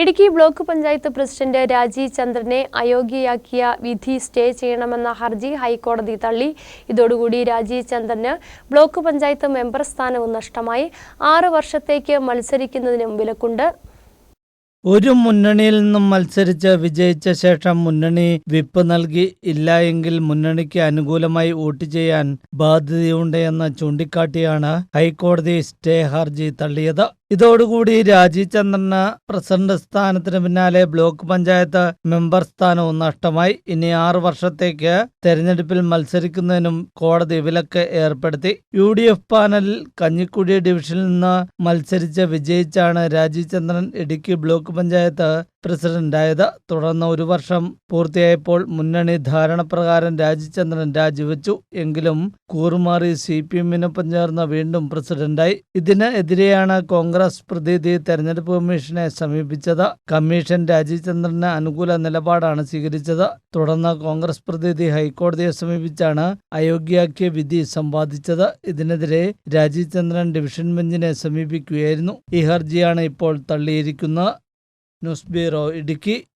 Idukki block panchayat president Rajeev ചന്ദ്രനെ അയോഗ്യയാക്കിയ വിധി സ്റ്റേ ചെയ്യണമെന്ന ഹർജി ഹൈക്കോടതി തള്ളി. ഇതോടുകൂടി രാജീവ് ചന്ദ്രന് ബ്ലോക്ക് പഞ്ചായത്ത് മെമ്പർ സ്ഥാനവും നഷ്ടമായി. ആറ് വർഷത്തേക്ക് മത്സരിക്കുന്നതിനും വിലക്കുണ്ട്. ഒരു മുന്നണിയിൽ നിന്നും മത്സരിച്ച് വിജയിച്ച ശേഷം മുന്നണി വിപ്പ് നൽകി ഇല്ല എങ്കിൽ മുന്നണിക്ക് അനുകൂലമായി വോട്ട് ചെയ്യാൻ ബാധ്യതയുണ്ട് എന്ന് ചൂണ്ടിക്കാട്ടിയാണ് ഹൈക്കോടതി സ്റ്റേ ഹർജി തള്ളിയത്. ഇതോടുകൂടി രാജീവ് ചന്ദ്രന് പ്രസിഡന്റ് സ്ഥാനത്തിന് പിന്നാലെ ബ്ലോക്ക് പഞ്ചായത്ത് മെമ്പർ സ്ഥാനവും നഷ്ടമായി. ഇനി ആറ് വർഷത്തേക്ക് തെരഞ്ഞെടുപ്പിൽ മത്സരിക്കുന്നതിനും കോടതി വിലക്ക് ഏർപ്പെടുത്തി. യു ഡി എഫ് പാനലിൽ കഞ്ഞിക്കുഴി ഡിവിഷനിൽ നിന്ന് മത്സരിച്ച് വിജയിച്ചാണ് രാജീവ് ചന്ദ്രൻ ഇടുക്കി ബ്ലോക്ക് പഞ്ചായത്ത് പ്രസിഡന്റായത്. തുടർന്ന് ഒരു വർഷം പൂർത്തിയായപ്പോൾ മുന്നണി ധാരണപ്രകാരം രാജചന്ദ്രൻ രാജിവെച്ചു. എങ്കിലും കൂറുമാറി സി പി എമ്മിനൊപ്പം ചേർന്ന് വീണ്ടും പ്രസിഡന്റായി. ഇതിനെതിരെയാണ് കോൺഗ്രസ് പ്രതിനിധി തെരഞ്ഞെടുപ്പ് കമ്മീഷനെ സമീപിച്ചത്. കമ്മീഷൻ രാജീവ്ചന്ദ്രന് അനുകൂല നിലപാടാണ് സ്വീകരിച്ചത്. തുടർന്ന് കോൺഗ്രസ് പ്രതിനിധി ഹൈക്കോടതിയെ സമീപിച്ചാണ് അയോഗ്യാക്കിയ വിധി സമ്പാദിച്ചത്. ഇതിനെതിരെ രാജീവ് ചന്ദ്രൻ ഡിവിഷൻ ബെഞ്ചിനെ സമീപിക്കുകയായിരുന്നു. ഈ ഹർജിയാണ് ഇപ്പോൾ തള്ളിയിരിക്കുന്നത്. nusbiro idiki